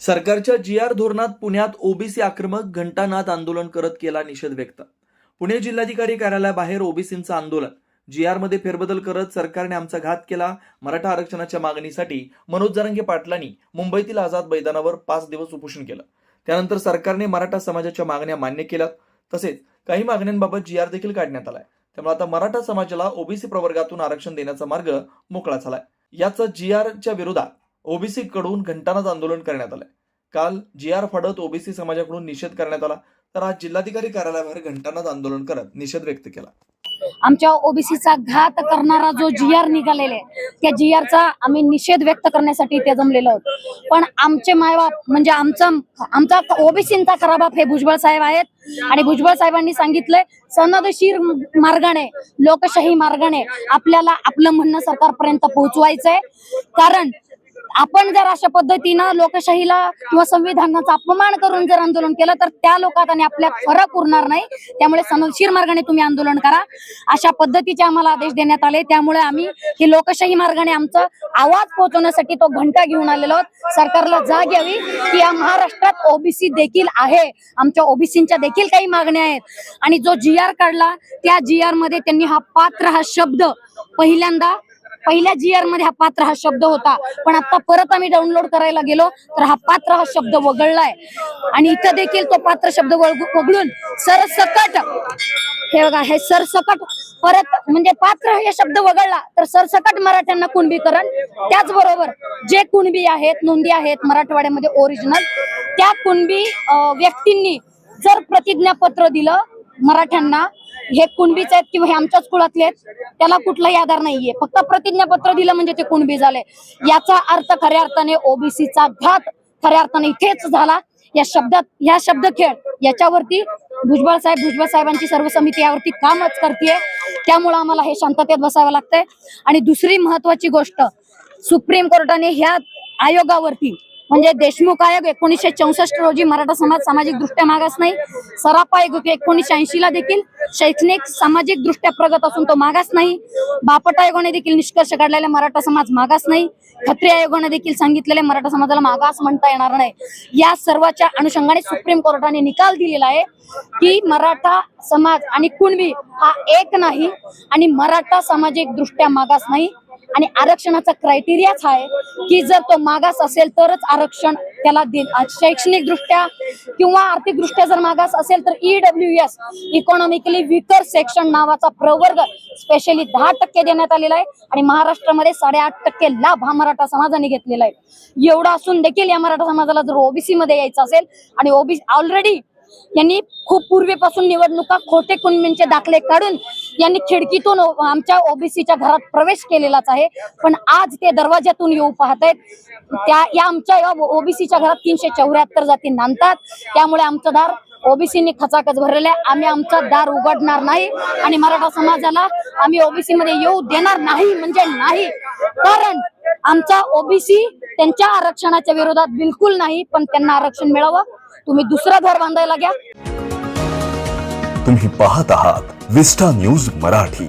सरकारच्या जी आर धोरणात पुण्यात ओबीसी आक्रमक घंटानाद आंदोलन करत केला निषेध व्यक्त. पुणे जिल्हाधिकारी कार्यालयाबाहेर ओबीसींचं आंदोलन. जी आरमध्ये फेरबदल करत सरकारने आमचा घात केला. मराठा आरक्षणाच्या मागणीसाठी मनोज जरांगे पाटलांनी मुंबईतील आझाद मैदानावर पाच दिवस उपोषण केलं. त्यानंतर सरकारने मराठा समाजाच्या मागण्या मान्य केल्यात. तसेच काही मागण्यांबाबत जी आर देखील काढण्यात आलाय. त्यामुळे आता मराठा समाजाला ओबीसी प्रवर्गातून आरक्षण देण्याचा मार्ग मोकळा झालाय. याचा जी आरच्या विरोधात ओबीसी कडून घंटानाच आंदोलन करण्यात आलंय. काल जी आर फाडत ओबीसी समाजाकडून निषेध करण्यात आला तर आज जिल्हाधिकारी कार्यालयाबाहेर घंटानाच आंदोलन करत निषेध व्यक्त केला. आमच्या ओबीसीचा घात करणारा जो जी आर निघालेला आहे त्या जी आरचा आम्ही निषेध व्यक्त करण्यासाठी इथे जमलेलो आहोत. पण आमचे मायबाप म्हणजे आमचा आमचा ओबीसींचा खरा बाप हे भुजबळ साहेब आहेत. आणि भुजबळ साहेबांनी सांगितलंय सनदशीर मार्गाने लोकशाही मार्गाने आपल्याला आपलं म्हणणं सरकारपर्यंत पोहोचवायचंय. कारण आपण जर अशा पद्धतीनं लोकशाहीला किंवा संविधानाचा अपमान करून जर आंदोलन केलं तर त्या लोकात आणि आपल्या फरक उरणार नाही. त्यामुळे सनदशीर मार्गाने तुम्ही आंदोलन करा. अशा पद्धतीचे आम्हाला आदेश देण्यात आले. त्यामुळे आम्ही ही लोकशाही मार्गाने आमचा आवाज पोहोचवण्यासाठी तो घंटा घेऊन आलेलो आहोत. सरकारला जाग यावी की या महाराष्ट्रात ओबीसी देखील आहे. आमच्या ओबीसींच्या देखील काही मागण्या आहेत. आणि जो जी आर काढला त्या जी आरमध्ये त्यांनी हा पात्र हा शब्द पहिल्यांदा पहिल्या जी आरमध्ये हा पात्र हा शब्द होता. पण आता परत आम्ही डाउनलोड करायला गेलो तर हा पात्र हा शब्द वगळलाय. आणि इथं देखील तो पात्र शब्द वगळून सरसकट हे बघा हे सरसकट परत म्हणजे पात्र हे शब्द वगळला तर सरसकट मराठ्यांना कुणबीकरण त्याचबरोबर जे कुणबी आहेत नोंदी आहेत मराठवाड्यामध्ये ओरिजिनल त्या कुणबी व्यक्तींनी जर प्रतिज्ञापत्र दिलं मराठ्यांना हे कुणबीच आहेत किंवा हे आमच्याच कुळातले आहेत त्याला कुठलाही आधार नाहीये. फक्त प्रतिज्ञापत्र दिलं म्हणजे ते कुणबी झाले याचा अर्थ खऱ्या अर्थाने ओबीसीचा घात खऱ्या अर्थाने इथेच झाला. या शब्दात या शब्द खेळ याच्यावरती भुजबळ साहेब भुजबळ साहेबांची सर्व समिती यावरती कामच करते त्यामुळे आम्हाला हे शांततेत बसावं लागतंय. आणि दुसरी महत्वाची गोष्ट सुप्रीम कोर्टाने ह्या आयोगावरती म्हणजे देशमुख आयोग एकोणीसशे चौसष्ट रोजी मराठा समाज सामाजिक दृष्ट्या मागास नाही. सराप आयोग एकोणीसशे ऐंशी ला देखील शैक्षणिक सामाजिक दृष्ट्या प्रगत असून तो मागास नाही. बापट आयोगाने देखील निष्कर्ष काढलेला मराठा समाज मागास नाही. खत्री आयोगाने देखील सांगितलेले मराठा समाजाला मागास म्हणता येणार नाही. या सर्वाच्या अनुषंगाने सुप्रीम कोर्टाने निकाल दिलेला आहे की मराठा समाज आणि कुणबी हा एक नाही आणि मराठा सामाजिक दृष्ट्या मागास नाही. आणि आरक्षणाचा क्रायटेरियाच आहे की जर तो मागास असेल तरच आरक्षण त्याला दे शैक्षणिक दृष्ट्या किंवा आर्थिक दृष्ट्या जर मागास असेल तर E W S economically weaker section नावाचा प्रवर्ग स्पेशली दहा टक्के देण्यात आलेला आहे आणि महाराष्ट्रामध्ये साडेआठ टक्के लाभ हा मराठा समाजाने घेतलेला आहे. एवढा असून देखील या मराठा समाजाला जर ओबीसी मध्ये यायचं असेल आणि ओबीसी ऑलरेडी यांनी खूप पूर्वीपासून निवडणुका खोटे कुणबींचे दाखले काढून यांनी खिडकीतून आमच्या ओबीसीच्या घरात प्रवेश केलेलाच आहे. पण आज ते दरवाज्यातून येऊ पाहत आहेत. त्या या आमच्या या ओबीसीच्या घरात तीनशे चौऱ्याहत्तर जाती नांदतात. त्यामुळे आमचं दार ओबीसीने खचाखच भरलेला आहे. आम्ही आमचं दार उघडणार नाही आणि मराठा समाजाला आम्ही ओबीसी मध्ये येऊ देणार नाही म्हणजे नाही. कारण आमचा ओबीसी त्यांच्या आरक्षणाच्या विरोधात बिलकुल नाही पण त्यांना आरक्षण मिळावं. तुम्ही दुसरा घर बांधायला घ्या. तुम्ही पाहत आहात विस्टा न्यूज मराठी.